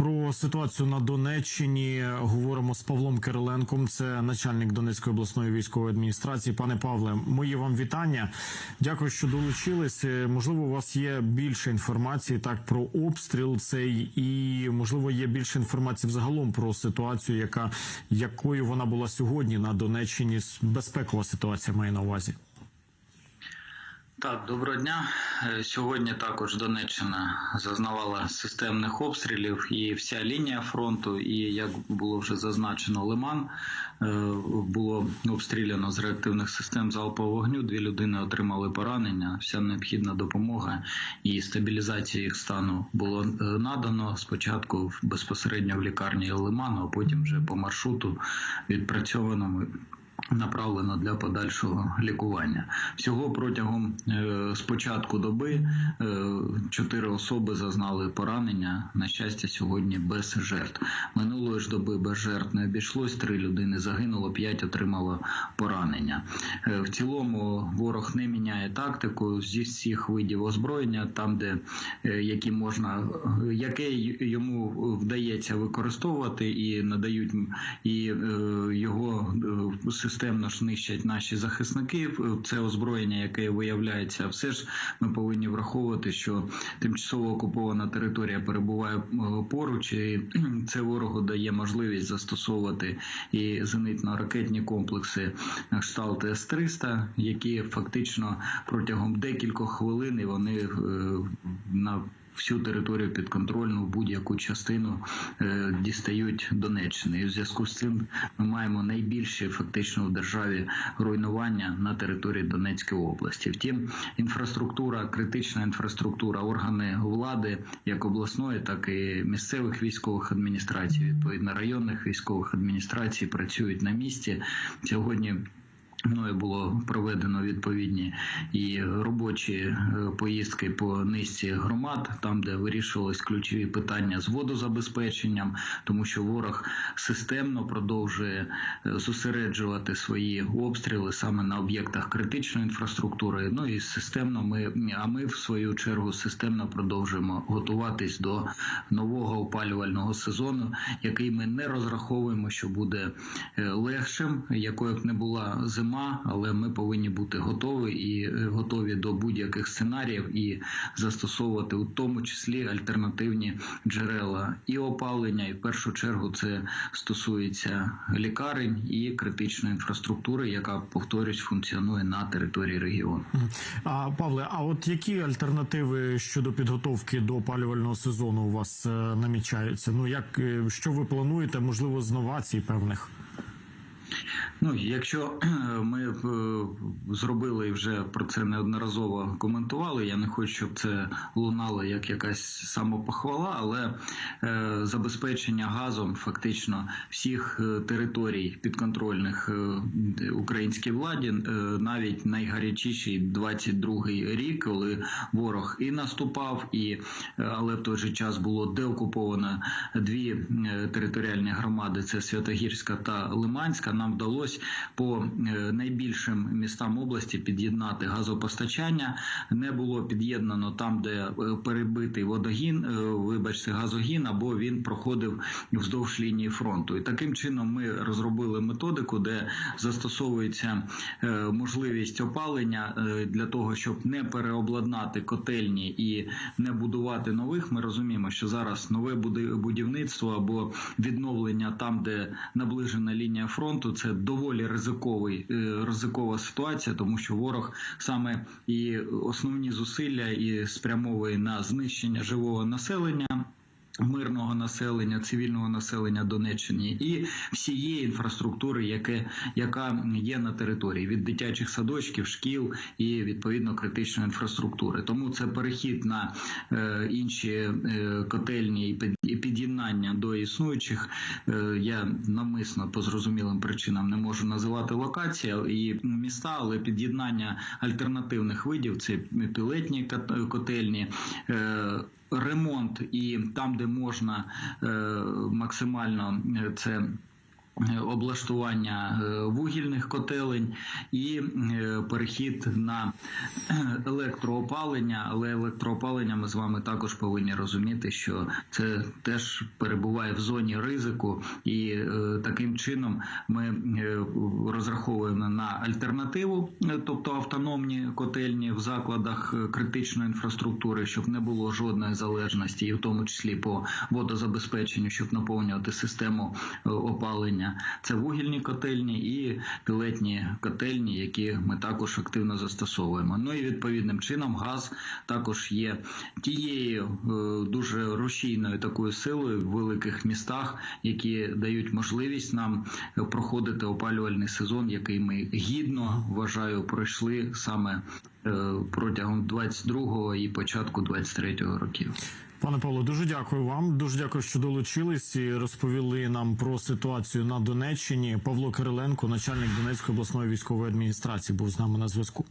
Про ситуацію на Донеччині говоримо з Павлом Кириленком. Це начальник Донецької обласної військової адміністрації. Пане Павле, мої вам вітання. Дякую, що долучились. Е, Можливо, у вас є більше інформації так про обстріл цей, і можливо є більше інформації взагалом про ситуацію, яка якою вона була сьогодні на Донеччині. Безпекова ситуація має на увазі. Так, доброго дня. Е, Сьогодні також Донеччина зазнавала системних обстрілів і вся лінія фронту, і як було вже зазначено, Лиман е, було обстріляно з реактивних систем залпового вогню. Дві людини отримали поранення. Вся необхідна допомога і стабілізація їх стану було е, надано спочатку безпосередньо в лікарні Лиману, а потім вже по маршруту відпрацьованому направлено для подальшого лікування. Всього протягом е, з початку доби е, чотири особи зазнали поранення. На щастя, сьогодні без жертв. Минулої ж доби без жертв не обійшлось. Три людини загинуло, п'ять отримало поранення. Е, в цілому ворог не міняє тактику зі всіх видів озброєння, там, де е, які можна, е, яке йому вдається використовувати і надають і е, його е, системно ж нищать наші захисники. Це озброєння, яке виявляється, все ж ми повинні враховувати, що тимчасово окупована територія перебуває е, поруч, і це ворогу дає можливість застосовувати і зенитно-ракетні комплекси на кшталт С-300, які фактично протягом декількох хвилин вони е, на всю територію підконтрольну будь-яку частину е, дістають Донеччини. І в зв'язку з цим ми маємо найбільше фактично в державі руйнування на території Донецької області. Втім, інфраструктура, критична інфраструктура, органи влади, як обласної, так і місцевих військових адміністрацій, відповідно районних військових адміністрацій працюють на місці сьогодні. Мною було проведено відповідні і робочі е, поїздки по низці громад, там де вирішувались ключові питання з водозабезпеченням, тому що ворог системно продовжує е, зосереджувати свої обстріли саме на об'єктах критичної інфраструктури. Ну і системно ми, а ми в свою чергу системно продовжуємо готуватись до нового опалювального сезону, який ми не розраховуємо, що буде е, легшим, якою б не була зима, але ми повинні бути готові і е, готові до будь-яких сценаріїв і застосовувати у тому числі альтернативні джерела і опалення, і в першу чергу це стосується лікарень і критичної інфраструктури, яка повторюсь функціонує на території регіону. А Павле, а от які альтернативи щодо підготовки до опалювального сезону у вас е, намічаються? Ну як е, що ви плануєте? Можливо, з новацій певних? Ну, якщо ми е, зробили і вже про це неодноразово коментували, я не хочу, щоб це лунало як якась самопохвала, але е, забезпечення газом фактично всіх е, територій підконтрольних е, українській владі, е, навіть найгарячіший 22-й рік, коли ворог і наступав, і е, але в той же час було деокуповано дві е, територіальні громади: це Святогірська та Лиманська. Нам вдалося по е, найбільшим містам області під'єднати газопостачання. Не було під'єднано там, де е, перебитий водогін, е, вибачте, газогін, або він проходив вздовж лінії фронту. І таким чином ми розробили методику, де застосовується можливість опалення для того, щоб не переобладнати котельні і не будувати нових. Ми розуміємо, що зараз нове будівництво або відновлення там, де наближена лінія фронту, це доволі ризиковий е, ризикова ситуація, тому що ворог саме і основні зусилля і спрямовує на знищення живого населення. Мирного населення, цивільного населення Донеччини і всієї інфраструктури, яке, яка є на території від дитячих садочків, шкіл і відповідно критичної інфраструктури. Тому це перехід на е, інші е, котельні і під- і під'єднання до існуючих. Е, я навмисно по зрозумілим причинам не можу називати локації і міста, але під'єднання альтернативних видів це пілетні кот- котельні. Е, Ремонт і там, де можна е, максимально е, це облаштування е, вугільних котелень і е, перехід на е, електроопалення. Але електроопалення ми з вами також повинні розуміти, що це теж перебуває в зоні ризику, і е, таким чином ми е, розраховуємо на альтернативу, е, тобто автономні котельні в закладах е, критичної інфраструктури, щоб не було жодної залежності, і в тому числі по водозабезпеченню, щоб наповнювати систему е, опалення. Це вугільні котельні і пілетні котельні, які ми також активно застосовуємо. Ну і відповідним чином газ також є тією е, дуже рушійною такою силою в великих містах, які дають можливість нам проходити опалювальний сезон, який ми гідно вважаю пройшли саме протягом 22-го і початку 23-го років. Пане Павло, дуже дякую вам. Дуже дякую, що долучились і розповіли нам про ситуацію на Донеччині. Павло Кириленко, начальник Донецької обласної військової адміністрації, був з нами на зв'язку.